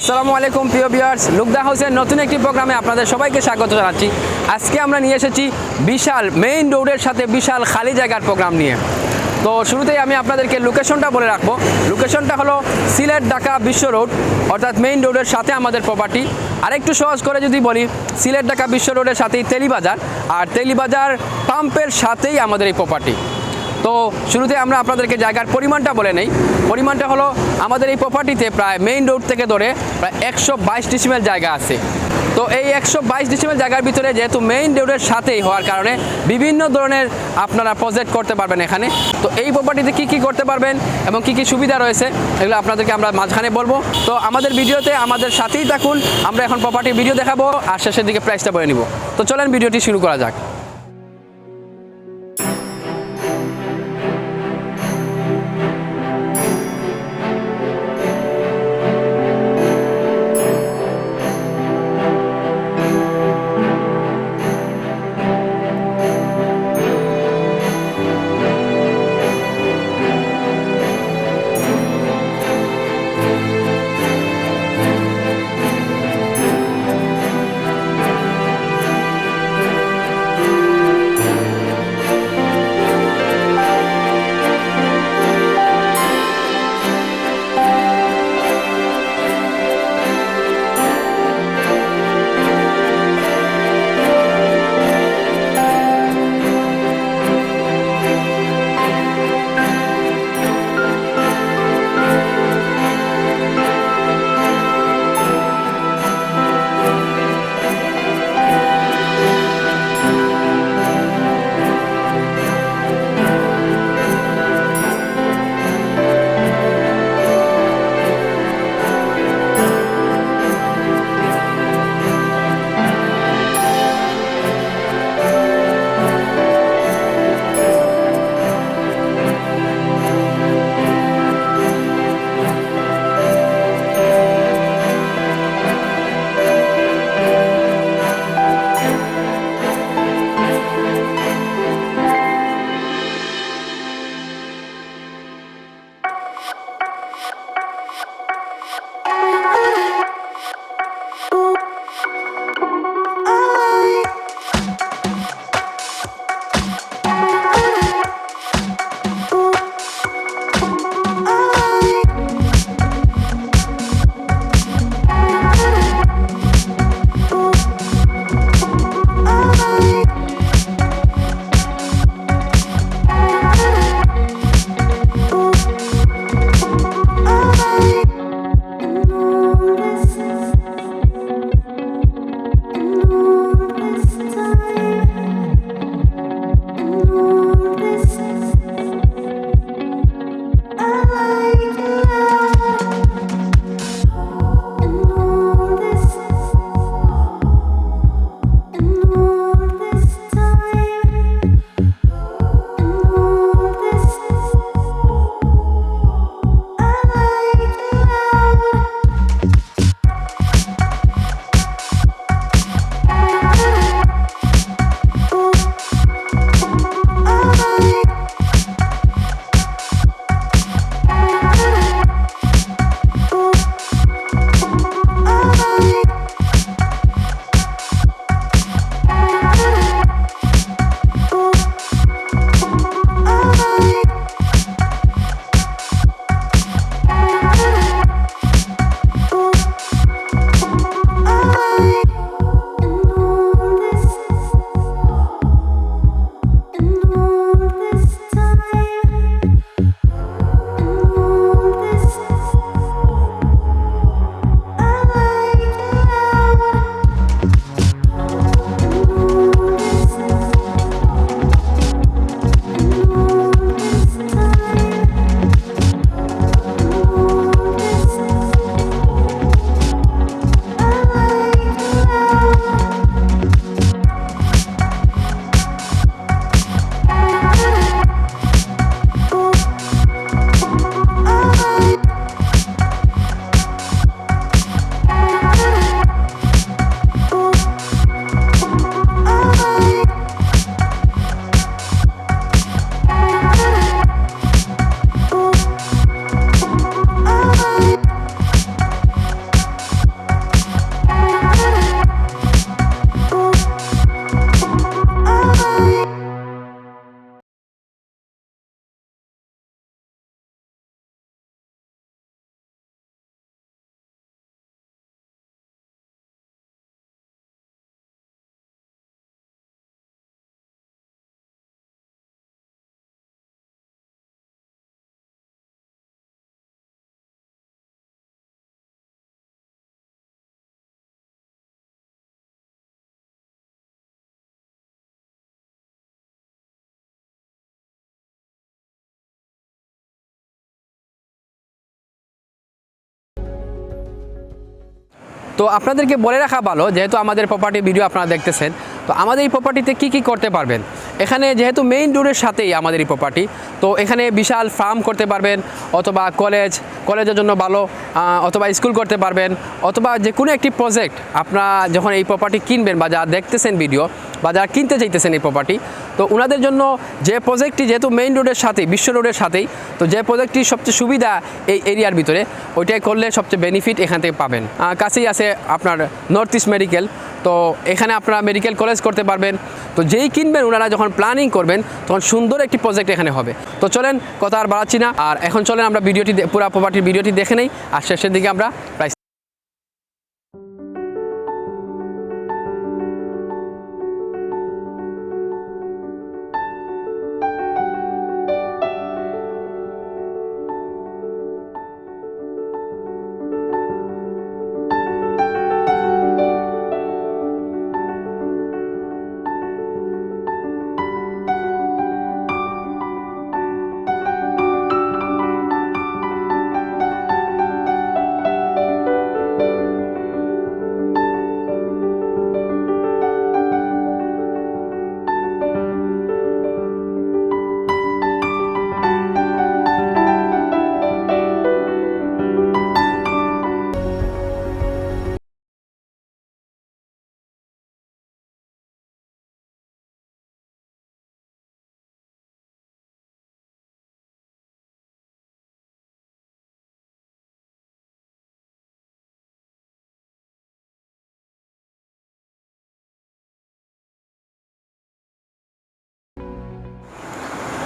আসসালামু আলাইকুম, প্রিয় ভিউয়ার্স লুকদা হাউসের নতুন একটি প্রোগ্রামে আপনাদের সবাইকে স্বাগত জানাচ্ছি। আজকে আমরা নিয়ে এসেছি বিশাল মেইন রোডের সাথে বিশাল খালি জায়গার প্রোগ্রাম নিয়ে। তো শুরুতেই আমি আপনাদেরকে লোকেশনটা বলে রাখব। লোকেশনটা হলো সিলেট ঢাকা বিশ্ব রোড অর্থাৎ মেইন রোডের সাথে আমাদের প্রপার্টি আরেকটু সহজ করে যদি বলি, সিলেট ঢাকা বিশ্ব রোডের সাথেই তেলিবাজার, আর তেলিবাজার পাম্পের সাথেই আমাদের এই প্রপার্টি তো শুরুতে আমরা আপনাদেরকে জায়গার পরিমাণটা বলে নেই। পরিমাণটা হলো আমাদের এই প্রপার্টিতে প্রায় মেইন রোড থেকে ধরে প্রায় একশো বাইশ ডিসিমেল জায়গা আছে। তো এই একশো বাইশ ডিসিমেল জায়গার ভিতরে যেহেতু মেইন রোডের সাথেই হওয়ার কারণে বিভিন্ন ধরনের আপনারা প্রজেক্ট করতে পারবেন এখানে। তো এই প্রপার্টিতে কি কি করতে পারবেন এবং কি কি সুবিধা রয়েছে, এগুলো আপনাদেরকে আমরা মাঝখানে বলব। তো আমাদের ভিডিওতে আমাদের সাথেই থাকুন, আমরা এখন প্রপার্টির ভিডিও দেখাবো, আর শেষের দিকে প্রাইসটা বলে নিব। তো চলেন ভিডিওটি শুরু করা যাক। তো আপনাদেরকে বলে রাখা ভালো, যেহেতু আমাদের প্রপার্টি ভিডিও আপনারা দেখতেছেন, তো আমাদের এই প্রপার্টিতে কী কী করতে পারবেন? এখানে যেহেতু মেইন রোডের সাথেই আমাদের এই প্রপার্টি তো এখানে বিশাল ফার্ম করতে পারবেন, অথবা কলেজ কলেজের জন্য ভালো অথবা স্কুল করতে পারবেন, অথবা যে কোনো একটি প্রজেক্ট আপনারা যখন এই প্রপার্টি কিনবেন বা যা দেখতেছেন ভিডিও বা যারা কিনতে চাইতেছেন এই প্রপার্টি তো ওনাদের জন্য যে প্রজেক্টটি যেহেতু মেইন রোডের সাথেই, বিশ্ব রোডের সাথেই, তো যে প্রজেক্টটি সবচেয়ে সুবিধা এই এরিয়ার ভিতরে, ওইটাই করলে সবচেয়ে বেনিফিট এখান থেকে পাবেন। কাছেই আছে আপনার নর্থ ইস্ট মেডিকেল তো এখানে আপনারা মেডিকেল কলেজ করতে পারবেন। তো যেই কিনবেন ওনারা যখন প্ল্যানিং করবেন, তখন সুন্দর একটি প্রজেক্ট এখানে হবে। তো চলেন, কথা আর বাড়াচ্ছি না। আর এখন চলেন, আমরা ভিডিওটি পুরা প্রপার্টির ভিডিওটি দেখে নেই। আর শেষের দিকে আমরা প্রাইস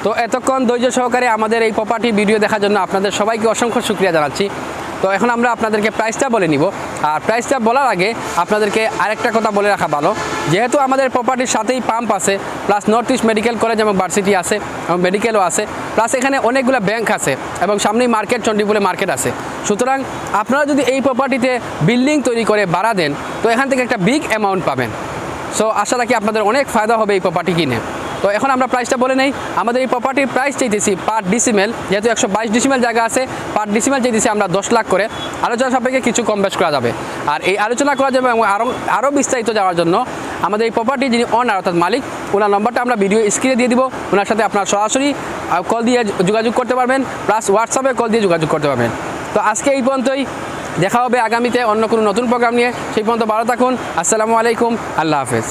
তো এতক্ষণ ধৈর্য সহকারে আমাদের এই প্রপার্টি ভিডিও দেখার জন্য আপনাদের সবাইকে অসংখ্য শুক্রিয়া জানাচ্ছি। তো এখন আমরা আপনাদেরকে প্রাইসটা বলে নিব। আর প্রাইসটা বলার আগে আপনাদেরকে আরেকটা কথা বলে রাখা ভালো। যেহেতু আমাদের প্রপার্টির সাথেই পাম্প আছে plus north east medical college এবং ভার্সিটি আছে, এবং মেডিকেলও আছে প্লাস এখানে অনেকগুলো ব্যাংক আছে এবং সামনেই মার্কেট চণ্ডীপুরে মার্কেট আছে। সুতরাং আপনারা যদি এই প্রপার্টিতে বিল্ডিং তৈরি করে ভাড়া দেন, তো এখান থেকে একটা বিগ অ্যামাউন্ট পাবেন। সো আশা রাখি আপনাদের অনেক ফায়দা হবে এই প্রপার্টি কিনে। তো এখন আমরা প্রাইসটা বলে নেই। আমাদের এই প্রপার্টির প্রাইস চাইতেছি পার ডিসিমেল যেহেতু একশো বাইশ ডিসিমেল জায়গা আছে পার ডিসিমেল চাইতেছি আমরা দশ লাখ করে। আলোচনা সাপেক্ষে কিছু কম বেশ করা যাবে। আর এই আলোচনা করা যাবে এবং আরও আরও বিস্তারিত যাওয়ার জন্য আমাদের এই প্রপার্টি যিনি অনার অর্থাৎ মালিক, ওনার নম্বরটা আমরা ভিডিও স্ক্রিনে দিয়ে দিব। ওনার সাথে আপনার সরাসরি কল দিয়ে যোগাযোগ করতে পারবেন প্লাস হোয়াটসঅ্যাপে কল দিয়ে যোগাযোগ করতে পারবেন। তো আজকে এই পর্যন্তই। দেখা হবে আগামীতে অন্য কোনো নতুন প্রোগ্রাম নিয়ে। সেই পর্যন্ত ভালো থাকুন। আসসালামু আলাইকুম। আল্লাহ হাফেজ।